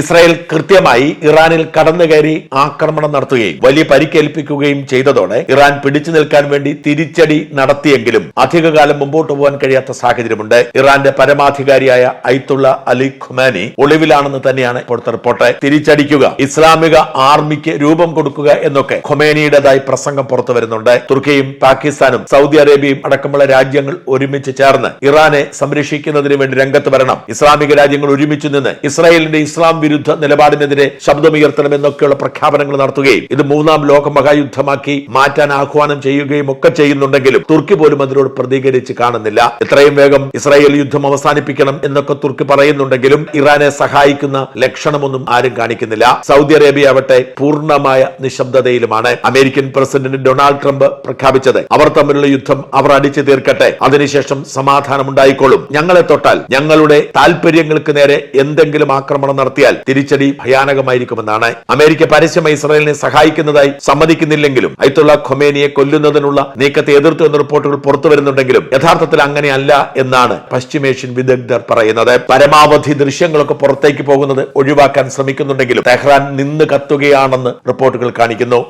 Israel കൃത്യമായി ഇറാനിൽ കടന്നു കയറി ആക്രമണം നടത്തുകയും വലിയ പരിക്കേൽപ്പിക്കുകയും ചെയ്തതോടെ ഇറാൻ പിടിച്ചു നിൽക്കാൻ വേണ്ടി തിരിച്ചടി നടത്തിയെങ്കിലും അധികകാലം മുമ്പോട്ട് പോകാൻ കഴിയാത്ത സാഹചര്യമുണ്ട്. ഇറാന്റെ പരമാധികാരിയായ ഐത്തുള്ള അലി ഖുമാനി ഒളിവിലാണെന്ന് തന്നെയാണ് ഇപ്പോഴത്തെ റിപ്പോർട്ട്. തിരിച്ചടിക്കുക ഇസ്ലാമിക ആർമിക്ക് രൂപം കൊടുക്കുക എന്നൊക്കെ ഖുമേനിയുടേതായി പ്രസംഗം പുറത്തു വരുന്നുണ്ട്. തുർക്കിയും പാകിസ്ഥാനും സൗദി അറേബ്യയും അടക്കമുള്ള രാജ്യങ്ങൾ ഒരുമിച്ച് ചേർന്ന് ഇറാനെ സംരക്ഷിക്കുന്നതിന് വേണ്ടി രംഗത്ത് വരണം. ഇസ്ലാമിക രാജ്യങ്ങൾ ഒരുമിച്ച് നിന്ന് ഇസ്രായേലിന്റെ ഇസ്ലാം വിരുദ്ധ നിലപാടിനെതിരെ ശബ്ദമുയർത്തണമെന്നൊക്കെയുള്ള പ്രഖ്യാപനങ്ങൾ നടത്തുകയും ഇത് മൂന്നാം ലോക മഹായുദ്ധമാക്കി മാറ്റാൻ ആഹ്വാനം ചെയ്യുകയും ഒക്കെ ചെയ്യുന്നുണ്ടെങ്കിലും തുർക്കി പോലും അതിനോട് പ്രതികരിച്ച് കാണുന്നില്ല. എത്രയും വേഗം ഇസ്രായേൽ യുദ്ധം അവസാനിപ്പിക്കണം എന്നൊക്കെ തുർക്കി പറയുന്നുണ്ടെങ്കിലും ഇറാനെ സഹായിക്കുന്ന ലക്ഷണമൊന്നും ആരും കാണിക്കുന്നില്ല. സൗദി അറേബ്യ ആവട്ടെ പൂർണമായ നിശബ്ദതയിലുമാണ് അമേരിക്കൻ പ്രസിഡന്റ് ഡൊണാൾഡ് ട്രംപ് പ്രഖ്യാപിച്ചത്. അവർ തമ്മിലുള്ള യുദ്ധം അവർ അടിച്ചു തീർക്കട്ടെ. അതിനുശേഷം സമാധാനം ഉണ്ടായിക്കോളും ഞങ്ങളെ തൊട്ടാൽ ഞങ്ങളുടെ താൽപര്യങ്ങൾക്ക് നേരെ എന്തെങ്കിലും ആക്രമണം നടത്തിയാൽ തിരിച്ചടി ഭയാനകമായിരിക്കുമെന്നാണ് അമേരിക്ക പരസ്യമായി ഇസ്രായേലിനെ സഹായിക്കുന്നതായി സമ്മതിക്കുന്നില്ലെങ്കിലും അയത്തുള്ള ഖൊമേനിയെ കൊല്ലുന്നതിനുള്ള നീക്കത്തെ എതിർത്തു എന്ന റിപ്പോർട്ടുകൾ പുറത്തു വരുന്നുണ്ടെങ്കിലും യഥാർത്ഥത്തിൽ അങ്ങനെയല്ല എന്നാണ് പശ്ചിമേഷ്യൻ വിദഗ്ധർ പറയുന്നത്. പരമാവധി ദൃശ്യങ്ങളൊക്കെ പുറത്തേക്ക് പോകുന്നത് ഒഴിവാക്കാൻ ശ്രമിക്കുന്നുണ്ടെങ്കിലും ടെഹ്റാൻ നിന്ന് കത്തുകയാണെന്ന് റിപ്പോർട്ടുകൾ കാണിക്കുന്നു.